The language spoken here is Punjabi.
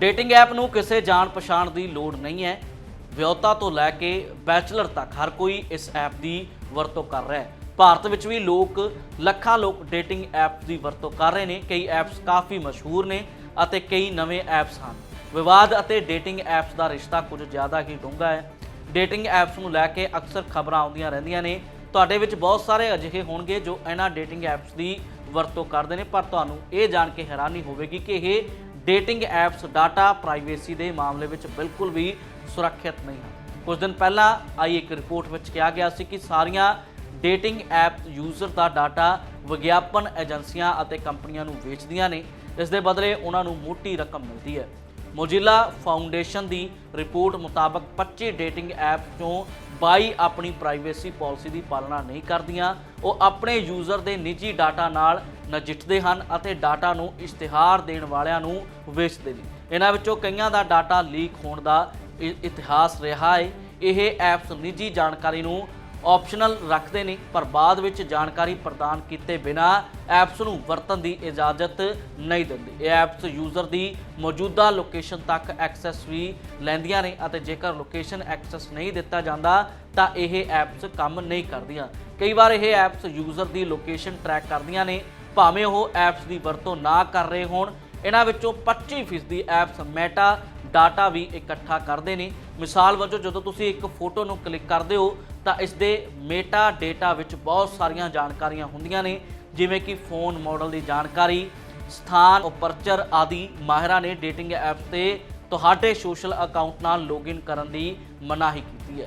ਡੇਟਿੰਗ ਐਪ ਨੂੰ ਕਿਸੇ ਜਾਣ ਪਛਾਣ ਦੀ ਲੋੜ ਨਹੀਂ ਹੈ। ਵਿਆਹੁਤਾ ਤੋਂ ਲੈ ਕੇ ਬੈਚਲਰ ਤੱਕ ਹਰ ਕੋਈ ਇਸ ਐਪ ਦੀ ਵਰਤੋਂ ਕਰ ਰਿਹਾ ਹੈ। ਭਾਰਤ ਵਿੱਚ ਵੀ ਲੋਕ ਲੱਖਾਂ ਲੋਕ ਡੇਟਿੰਗ ਐਪ ਦੀ ਵਰਤੋਂ ਕਰ ਰਹੇ ਨੇ। ਕਈ ਐਪਸ ਕਾਫੀ ਮਸ਼ਹੂਰ ਨੇ ਅਤੇ ਕਈ ਨਵੇਂ ਐਪਸ ਹਨ। ਵਿਵਾਦ ਅਤੇ ਡੇਟਿੰਗ ਐਪਸ ਦਾ ਰਿਸ਼ਤਾ ਕੁਝ ਜ਼ਿਆਦਾ ਹੀ ਡੂੰਘਾ ਹੈ। ਡੇਟਿੰਗ ਐਪਸ ਨੂੰ ਲੈ ਕੇ ਅਕਸਰ ਖਬਰਾਂ ਆਉਂਦੀਆਂ ਰਹਿੰਦੀਆਂ ਨੇ। ਤੁਹਾਡੇ ਵਿੱਚ ਬਹੁਤ ਸਾਰੇ ਅਜਿਹੇ ਹੋਣਗੇ ਜੋ ਇਹਨਾਂ ਡੇਟਿੰਗ ਐਪਸ ਦੀ ਵਰਤੋਂ ਕਰਦੇ ਨੇ, ਪਰ ਤੁਹਾਨੂੰ ਇਹ ਜਾਣ ਕੇ ਹੈਰਾਨੀ ਹੋਵੇਗੀ ਕਿ ਇਹ ਡੇਟਿੰਗ ਐਪਸ, ਡਾਟਾ, ਪ੍ਰਾਈਵੇਸੀ ਦੇ ਮਾਮਲੇ ਵਿੱਚ ਬਿਲਕੁਲ ਵੀ ਸੁਰੱਖਿਅਤ ਨਹੀਂ ਹਨ। ਕੁਝ ਦਿਨ ਪਹਿਲਾਂ ਆਈ ਇੱਕ ਰਿਪੋਰਟ ਵਿੱਚ ਕਿਹਾ ਗਿਆ ਸੀ ਕਿ ਸਾਰੀਆਂ ਡੇਟਿੰਗ ਐਪ ਯੂਜ਼ਰ ਦਾ ਡਾਟਾ ਵਿਗਿਆਪਨ ਏਜੰਸੀਆਂ ਅਤੇ ਕੰਪਨੀਆਂ ਨੂੰ ਵੇਚਦੀਆਂ ਨੇ। ਇਸ ਦੇ ਬਦਲੇ ਉਹਨਾਂ ਨੂੰ ਮੋਟੀ ਰਕਮ ਮਿਲਦੀ ਹੈ। ਮੋਜ਼ਿਲਾ ਫਾਊਂਡੇਸ਼ਨ ਦੀ ਰਿਪੋਰਟ ਮੁਤਾਬਕ 25 ਡੇਟਿੰਗ ਐਪ ਚੋਂ 22 ਆਪਣੀ ਪ੍ਰਾਈਵੇਸੀ ਪਾਲਿਸੀ ਦੀ ਪਾਲਣਾ ਨਹੀਂ ਕਰਦੀਆਂ। ਉਹ ਆਪਣੇ ਯੂਜ਼ਰ ਦੇ ਨਿੱਜੀ ਡਾਟਾ ਨਾਲ ਨਜਿੱਠਦੇ ਹਨ ਅਤੇ ਡਾਟਾ ਨੂੰ ਇਸ਼ਤਿਹਾਰ ਦੇਣ ਵਾਲਿਆਂ ਨੂੰ ਵੇਚਦੇ ਨੇ। ਇਹਨਾਂ ਵਿੱਚੋਂ ਕਈਆਂ ਦਾ ਡਾਟਾ ਲੀਕ ਹੋਣ ਦਾ ਇਤਿਹਾਸ ਰਿਹਾ ਹੈ ਇਹ ਐਪਸ ਨਿੱਜੀ ਜਾਣਕਾਰੀ ਨੂੰ ਆਪਸ਼ਨਲ ਰੱਖਦੇ ਨੇ, ਪਰ ਬਾਅਦ ਵਿੱਚ ਜਾਣਕਾਰੀ ਪ੍ਰਦਾਨ ਕੀਤੇ ਬਿਨਾ ਐਪਸ ਨੂੰ ਵਰਤਣ ਦੀ ਇਜਾਜ਼ਤ ਨਹੀਂ ਦਿੰਦੇ। ਇਹ ਐਪਸ ਯੂਜ਼ਰ ਦੀ ਮੌਜੂਦਾ ਲੋਕੇਸ਼ਨ ਤੱਕ ਐਕਸੈਸ ਵੀ ਲੈਂਦੀਆਂ ਨੇ ਅਤੇ ਜੇਕਰ ਲੋਕੇਸ਼ਨ ਐਕਸੈਸ ਨਹੀਂ ਦਿੱਤਾ ਜਾਂਦਾ, ਤਾਂ ਇਹ ਐਪਸ ਕੰਮ ਨਹੀਂ ਕਰਦੀਆਂ। ਕਈ ਵਾਰ ਇਹ ਐਪਸ ਯੂਜ਼ਰ ਦੀ ਲੋਕੇਸ਼ਨ ਟਰੈਕ ਕਰਦੀਆਂ ਨੇ ਭਾਵੇਂ ਉਹ ਐਪਸ ਦੀ ਵਰਤੋਂ ਨਾ ਕਰ ਰਹੇ ਹੋਣ, ਇਹਨਾਂ ਵਿੱਚੋਂ 25% ਐਪਸ ਮੈਟਾ ਡਾਟਾ ਵੀ ਇਕੱਠਾ ਕਰਦੇ ਨੇ। ਮਿਸਾਲ ਵਜੋਂ ਜਦੋਂ ਤੁਸੀਂ ਇੱਕ ਫੋਟੋ ਨੂੰ ਕਲਿੱਕ ਕਰਦੇ ਹੋ, ਤਾਂ ਇਸ ਦੇ ਮੇਟਾ ਡੇਟਾ ਵਿੱਚ ਬਹੁਤ ਸਾਰੀਆਂ ਜਾਣਕਾਰੀਆਂ ਹੁੰਦੀਆਂ ਨੇ, ਜਿਵੇਂ ਕਿ ਫੋਨ ਮਾਡਲ ਦੀ ਜਾਣਕਾਰੀ, ਸਥਾਨ ਉਪਰਚਰ ਆਦਿ। ਮਾਹਿਰਾਂ ਨੇ ਡੇਟਿੰਗ ਐਪਸ ਤੇ ਤੁਹਾਡੇ ਸੋਸ਼ਲ ਅਕਾਊਂਟ ਨਾਲ ਲੌਗਇਨ ਕਰਨ ਦੀ ਮਨਾਹੀ ਕੀਤੀ ਹੈ।